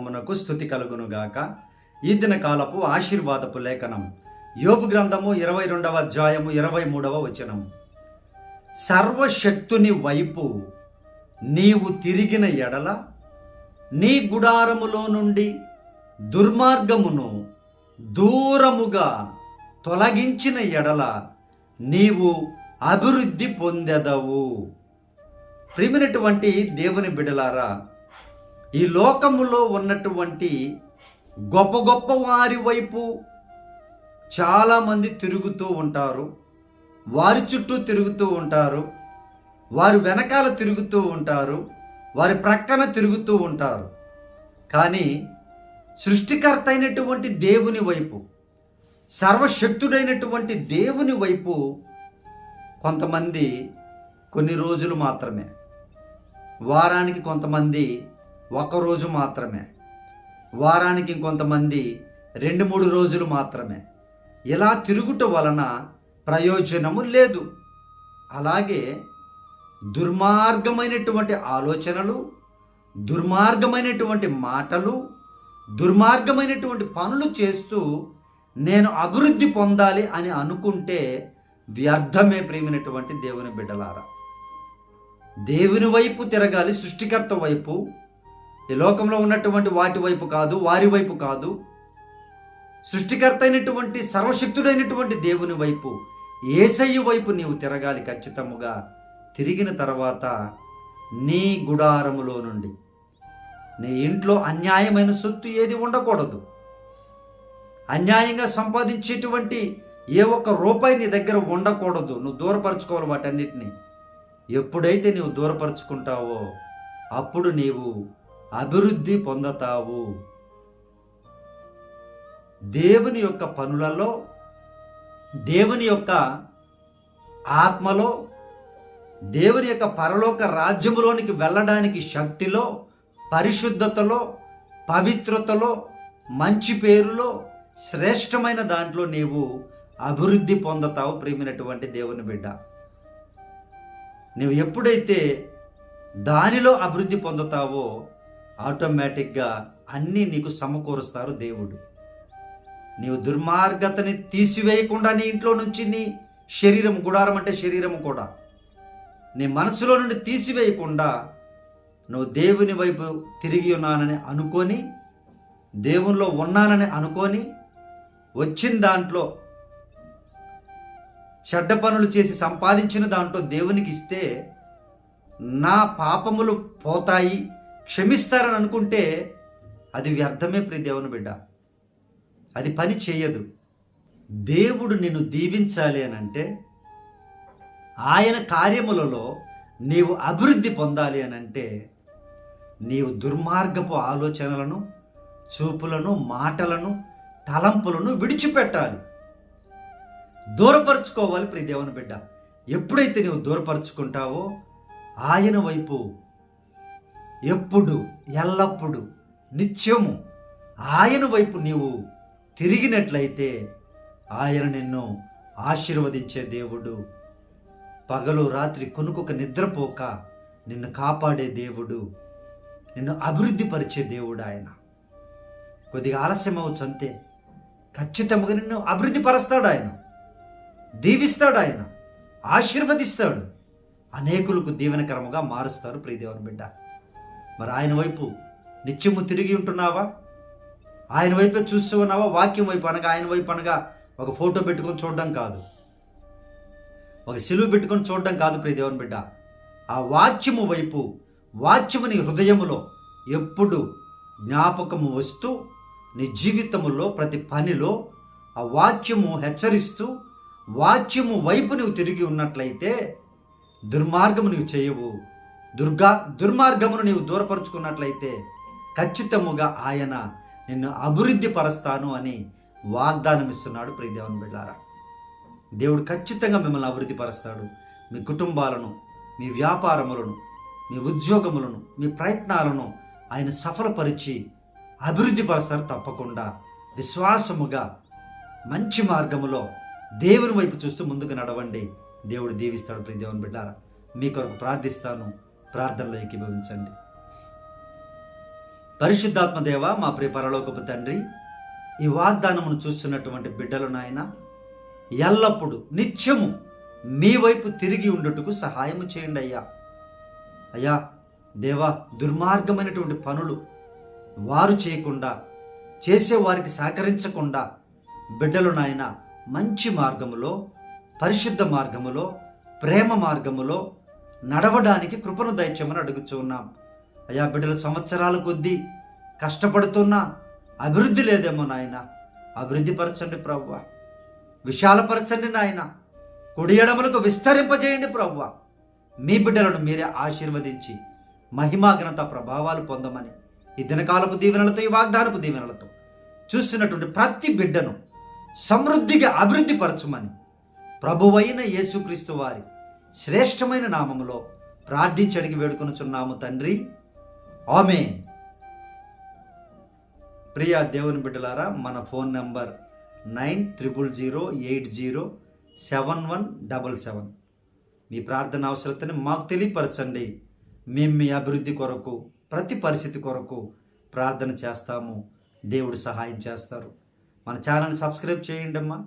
మనకు స్థుతి కలుగునుగాక. ఈ దిన కాలపు ఆశీర్వాదపు లేఖనం. యోపు గ్రంథము ఇరవై రెండవ అధ్యాయము ఇరవై మూడవ వచనం. సర్వశక్తుని వైపు నీవు తిరిగిన ఎడల నీ గుడారములో నుండి దుర్మార్గమును దూరముగా తొలగించిన ఎడల నీవు అభివృద్ధి పొందెదవు. ప్రిమినటువంటి దేవుని బిడలారా ఈ లోకములో ఉన్నటువంటి గొప్ప గొప్ప వారి వైపు చాలామంది తిరుగుతూ ఉంటారు. వారి చుట్టూ తిరుగుతూ ఉంటారు. వారి వెనకాల తిరుగుతూ ఉంటారు. వారి ప్రక్కన తిరుగుతూ ఉంటారు. కానీ సృష్టికర్త అయినటువంటి దేవుని వైపు సర్వశక్తుడైనటువంటి దేవుని వైపు కొంతమంది కొన్ని రోజులు మాత్రమే. వారానికి కొంతమంది ఒక రోజు మాత్రమే. వారానికి కొంతమంది రెండు మూడు రోజులు మాత్రమే. ఇలా తిరుగుట వలన ప్రయోజనము లేదు. అలాగే దుర్మార్గమైనటువంటి ఆలోచనలు దుర్మార్గమైనటువంటి మాటలు దుర్మార్గమైనటువంటి పనులు చేస్తూ నేను అభివృద్ధి పొందాలి అని అనుకుంటే వ్యర్థమే ప్రేమినటువంటి దేవుని బిడ్డలారా. దేవుని వైపు తిరగాలి సృష్టికర్త వైపు ఈ లోకంలో ఉన్నటువంటి వాటి వైపు కాదు వారి వైపు కాదు. సృష్టికర్త అయినటువంటి సర్వశక్తుడైనటువంటి దేవుని వైపు ఏసయ్య వైపు నీవు తిరగాలి ఖచ్చితముగా. తిరిగిన తర్వాత నీ గుడారములో నుండి నీ ఇంట్లో అన్యాయమైన సొత్తు ఏది ఉండకూడదు. అన్యాయంగా సంపాదించేటువంటి ఏ ఒక్క రూపాయి నీ దగ్గర ఉండకూడదు. నువ్వు దూరపరచుకోవాలి వాటన్నిటిని. ఎప్పుడైతే నీవు దూరపరుచుకుంటావో అప్పుడు నీవు అభివృద్ధి పొందతావు. దేవుని యొక్క పనులలో దేవుని యొక్క ఆత్మలో దేవుని యొక్క పరలోక రాజ్యములోనికి వెళ్ళడానికి శక్తిలో పరిశుద్ధతలో పవిత్రతలో మంచి పేరులో శ్రేష్టమైన దాంట్లో నీవు అభివృద్ధి పొందతావు ప్రేమినటువంటి దేవుని బిడ్డ. నువ్వు ఎప్పుడైతే దానిలో అభివృద్ధి పొందుతావో ఆటోమేటిక్గా అన్నీ నీకు సమకూరుస్తారు దేవుడు. నీవు దుర్మార్గతని తీసివేయకుండా నీ ఇంట్లో నుంచి నీ శరీరం గుడారం అంటే శరీరం కూడా. నీ మనసులో నుండి తీసివేయకుండా నువ్వు దేవుని వైపు తిరిగి ఉన్నానని అనుకొని దేవునిలో ఉన్నానని అనుకొని వచ్చిన దాంట్లో చెడ్డ పనులు చేసి సంపాదించిన దాంట్లో దేవునికి ఇస్తే నా పాపములు పోతాయి. క్షమిస్తారని అనుకుంటే అది వ్యర్థమే ప్రియ దేవుని బిడ్డ. అది పని చేయదు. దేవుడు నిన్ను దీవించాలి అని అంటే ఆయన కార్యములలో నీవు అభివృద్ధి పొందాలి అని అంటే నీవు దుర్మార్గపు ఆలోచనలను చూపులను మాటలను తలంపులను విడిచిపెట్టాలి. దూరపరుచుకోవాలి ప్రియ దేవుని బిడ్డ. ఎప్పుడైతే నీవు దూరపరుచుకుంటావో ఆయన వైపు ఎప్పుడు ఎల్లప్పుడు నిత్యము ఆయన వైపు నీవు తిరిగినట్లయితే ఆయన నిన్ను ఆశీర్వదించే దేవుడు. పగలు రాత్రి కొనుకొక నిద్రపోక నిన్ను కాపాడే దేవుడు. నిన్ను అభివృద్ధి పరిచే దేవుడు ఆయన. కొద్దిగా ఆలస్యం అవచ్చు అంతే. ఖచ్చితంగా నిన్ను అభివృద్ధి పరుస్తాడు ఆయన. దీవిస్తాడు ఆయన. ఆశీర్వదిస్తాడు. అనేకులకు దీవెనకరముగా మారుస్తారు ప్రియదేవుని బిడ్డ. మరి ఆయన వైపు నిత్యము తిరిగి ఉంటున్నావా? ఆయన వైపే చూస్తూ ఉన్నావా? వాక్యం వైపు అనగా ఆయన వైపు అనగా ఒక ఫోటో పెట్టుకొని చూడడం కాదు. ఒక సిలువు పెట్టుకొని చూడడం కాదు ప్రియదేవుని బిడ్డ. ఆ వాక్యము వైపు వాక్యముని హృదయములో ఎప్పుడు జ్ఞాపకము వస్తూ నీ జీవితములో ప్రతి పనిలో ఆ వాక్యము హెచ్చరిస్తూ వాక్యము వైపు నువ్వు తిరిగి ఉన్నట్లయితే దుర్మార్గము నువ్వు చేయవు. దుర్గా దుర్మార్గమును నీవు దూరపరుచుకున్నట్లయితే ఖచ్చితముగా ఆయన నిన్ను అభివృద్ధి పరుస్తాను అని వాగ్దానం ఇస్తున్నాడు ప్రియదేవన్ బిళ్ళారా దేవుడు ఖచ్చితంగా మిమ్మల్ని అభివృద్ధి పరుస్తాడు మీ కుటుంబాలను మీ వ్యాపారములను మీ ఉద్యోగములను మీ ప్రయత్నాలను ఆయన సఫలపరిచి అభివృద్ధి పరుస్తారు తప్పకుండా. విశ్వాసముగా మంచి మార్గములో దేవుని వైపు చూస్తూ ముందుకు నడవండి. దేవుడు దీవిస్తాడు ప్రియదేవన్ బిడ్డారా. మీ కొరకు ప్రార్థిస్తాను. ప్రార్థనలో ఏకీభవించండి. పరిశుద్ధాత్మదేవ మా ప్రియ పరలోకపు తండ్రి ఈ వాగ్దానమును చూస్తున్నటువంటి బిడ్డలు నాయన ఎల్లప్పుడూ నిత్యము మీ వైపు తిరిగి ఉండుటకు సహాయము చేయండి అయ్యా. అయ్యా దేవా దుర్మార్గమైనటువంటి పనులు వారు చేయకుండా చేసేవారికి సహకరించకుండా బిడ్డలు నాయన మంచి మార్గములో పరిశుద్ధ మార్గములో ప్రేమ మార్గములో నడవడానికి కృపను దయచేయమని అడుగుచూ ఉన్నాం. అయ్యా బిడ్డల సంవత్సరాల కొద్దీ కష్టపడుతున్నా అభివృద్ధి లేదేమో నాయన. అభివృద్ధి పరచండి ప్రవ్వ. విశాలపరచండి నాయన. కుడి ఎడమలకు విస్తరింపజేయండి ప్రవ్వ. మీ బిడ్డలను మీరే ఆశీర్వదించి మహిమాఘనత ప్రభావాలు పొందమని ఈ దినకాలపు దీవెనలతో ఈ వాగ్దానపు దీవెనలతో చూస్తున్నటువంటి ప్రతి బిడ్డను సమృద్ధిగా అభివృద్ధి పరచమని ప్రభువైన యేసుక్రీస్తు వారి శ్రేష్టమైన నామములో ప్రార్థించి అడిగి వేడుకొనుచున్నాము తండ్రి. ఆమె ప్రియా దేవుని బిడ్డలారా మన phone number nine triple zero eight zero seven one double seven. మీ ప్రార్థన అవసరతని మాకు తెలియపరచండి. మేము మీ అభివృద్ధి కొరకు ప్రతి పరిస్థితి కొరకు ప్రార్థన చేస్తాము. దేవుడు సహాయం చేస్తారు. మన ఛానల్ సబ్స్క్రైబ్ చేయండి అమ్మా